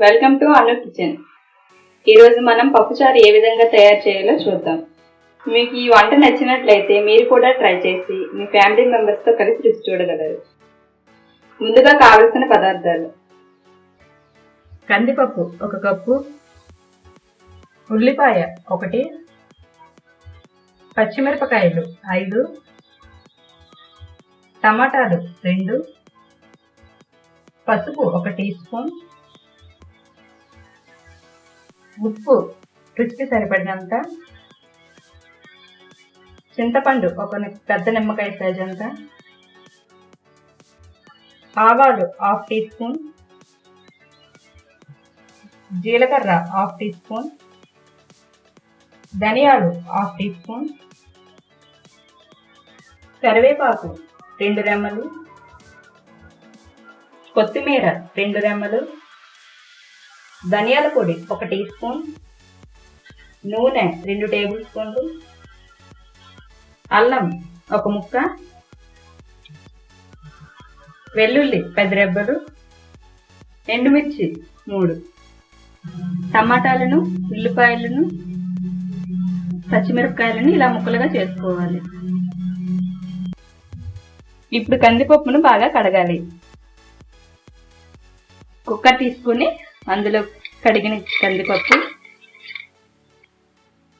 Welcome to Anu kitchen. ఈరోజు మనం పప్పుచారు ఏ విధంగా తయారు చేయాలో చూద్దాం. మీకు ఈ వంట నచ్చినట్లయితే మీరు కూడా ట్రై చేసి మీ ఫ్యామిలీ మెంబర్స్తో కలిసి రుచి చూడగలరు. ముందుగా కావలసిన పదార్థాలు. కందిపప్పు ఒక కప్పు. ఉల్లిపాయ ఒకటి. పచ్చిమిరపకాయలు ఐదు. టమాటాలు రెండు. పసుపు ఒక టీ స్పూన్. ఉప్పు రుచికి సరిపడినంత. చింతపండు ఒక పెద్ద నిమ్మకాయ సైజ్ అంత. ఆవాలు హాఫ్ టీ స్పూన్. జీలకర్ర హాఫ్ టీ స్పూన్. ధనియాలు హాఫ్ టీ స్పూన్. కరివేపాకు రెండు రెమ్మలు. కొత్తిమీర రెండు రెమ్మలు. ధనియాల పొడి ఒక టీ స్పూన్ నూనె రెండు టేబుల్ స్పూన్లు అల్లం ఒక ముక్క వెల్లుల్లి పెద్ద రెబ్బలు ఎండుమిర్చి మూడు టమాటాలను ఉల్లిపాయలను పచ్చిమిరపకాయలను ఇలా ముక్కలుగా చేసుకోవాలి. ఇప్పుడు కందిపప్పును బాగా కడగాలి. కుక్కర్ తీసుకుని అందులో కడిగిన కందిపప్పు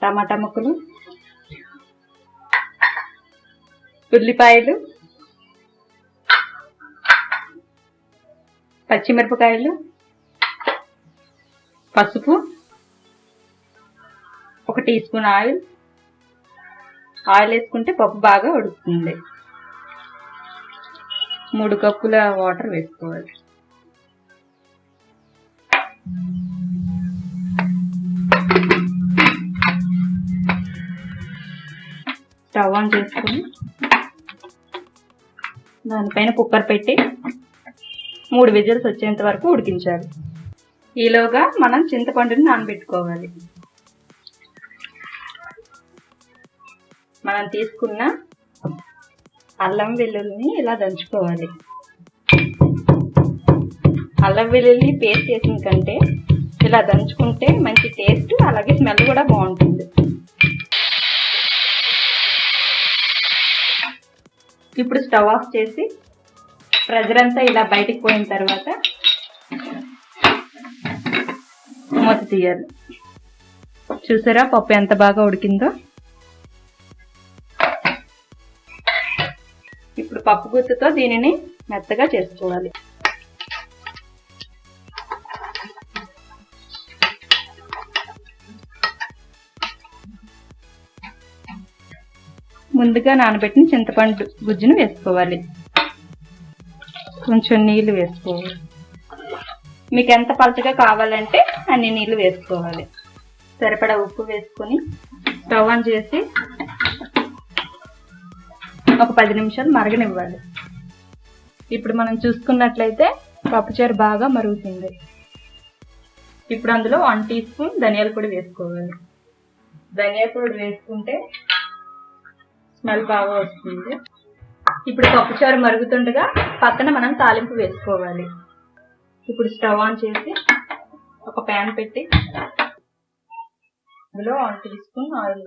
టమాటా ముక్కలు ఉల్లిపాయలు పచ్చిమిరపకాయలు పసుపు ఒక టీ స్పూన్ ఆయిల్. ఆయిల్ వేసుకుంటే పప్పు బాగా ఉడుకుతుంది. మూడు కప్పుల వాటర్ వేసుకోవాలి. స్టవ్ ఆన్ చేసుకుని దానిపైన కుక్కర్ పెట్టి మూడు విజిల్స్ వచ్చేంత వరకు ఉడికించాలి. ఈలోగా మనం చింతపండుని నానబెట్టుకోవాలి. మనం తీసుకున్న అల్లం వెల్లుల్లిని ఇలా దంచుకోవాలి. అల్లం వెల్లుల్లి పేస్ట్ చేసిన కంటే ఇలా దంచుకుంటే మంచి టేస్ట్ అలాగే స్మెల్ కూడా బాగుంటుంది. ఇప్పుడు స్టవ్ ఆఫ్ చేసి ప్రెజర్ అంతా ఇలా బయటికి పోయిన తర్వాత మూత తీయాలి. చూసారా పప్పు ఎంత బాగా ఉడికిందో? ఇప్పుడు పప్పు గుత్తుతో దీనిని మెత్తగా చేసుకోవాలి. ముందుగా నానబెట్టిన చింతపండు గుజ్జును వేసుకోవాలి. కొంచెం నీళ్ళు వేసుకోవాలి. మీకు ఎంత పలచగా కావాలంటే అన్ని నీళ్ళు వేసుకోవాలి. సరిపడా ఉప్పు వేసుకొని స్టవ్ ఆన్ చేసి ఒక పది నిమిషాలు మరగనివ్వాలి. ఇప్పుడు మనం చూసుకున్నట్లయితే పప్పుచారు బాగా మరుగుతుంది. ఇప్పుడు అందులో వన్ టీ స్పూన్ ధనియాల పొడి వేసుకోవాలి. ధనియాల పొడి వేసుకుంటే స్మెల్ బాగా వస్తుంది. ఇప్పుడు పప్పుచారు మరుగుతుండగా పక్కన మనం తాలింపు వేసుకోవాలి. ఇప్పుడు స్టవ్ ఆన్ చేసి ఒక ప్యాన్ పెట్టి అందులో వన్ టీ స్పూన్ ఆయిల్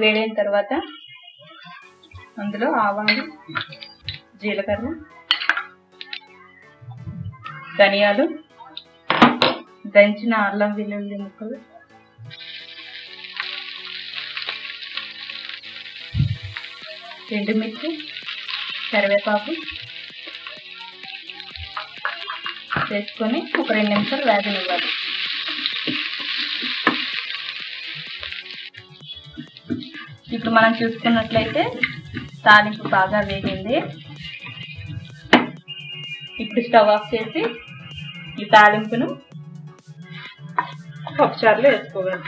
వేడైన తర్వాత అందులో ఆవాలు జీలకర్ర ధనియాలు దంచిన అల్లం వెల్లుల్లి ముక్కలు ఎండుమిర్చి కరివేపాకు వేసుకొని ఒక రెండు నిమిషాలు వేగనివ్వాలి. ఇప్పుడు మనం చూసుకున్నట్లయితే తాలింపు బాగా వేగింది. ఇప్పుడు స్టవ్ ఆఫ్ చేసి ఈ తాలింపును పప్పుచారులో వేసుకోవాలి.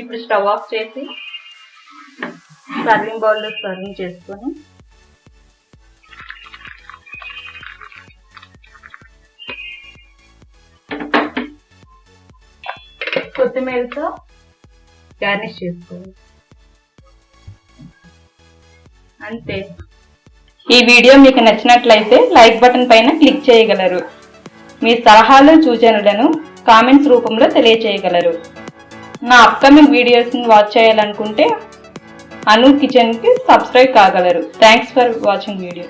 ఇప్పుడు స్టవ్ ఆఫ్ చేసి సర్వింగ్ బౌల్లో సర్వింగ్ చేసుకొని కొత్తిమీరతో గార్నిష్ చేసుకోవాలి. అంతే. ఈ వీడియో మీకు నచ్చినట్లయితే లైక్ బటన్ పైన క్లిక్ చేయగలరు. మీ సలహాలు సూచనలను కామెంట్స్ రూపంలో తెలియచేయగలరు. నా అప్కమింగ్ వీడియోస్ని వాచ్ చేయాలనుకుంటే అను కిచెన్కి subscribe కాగలరు. Thanks for watching video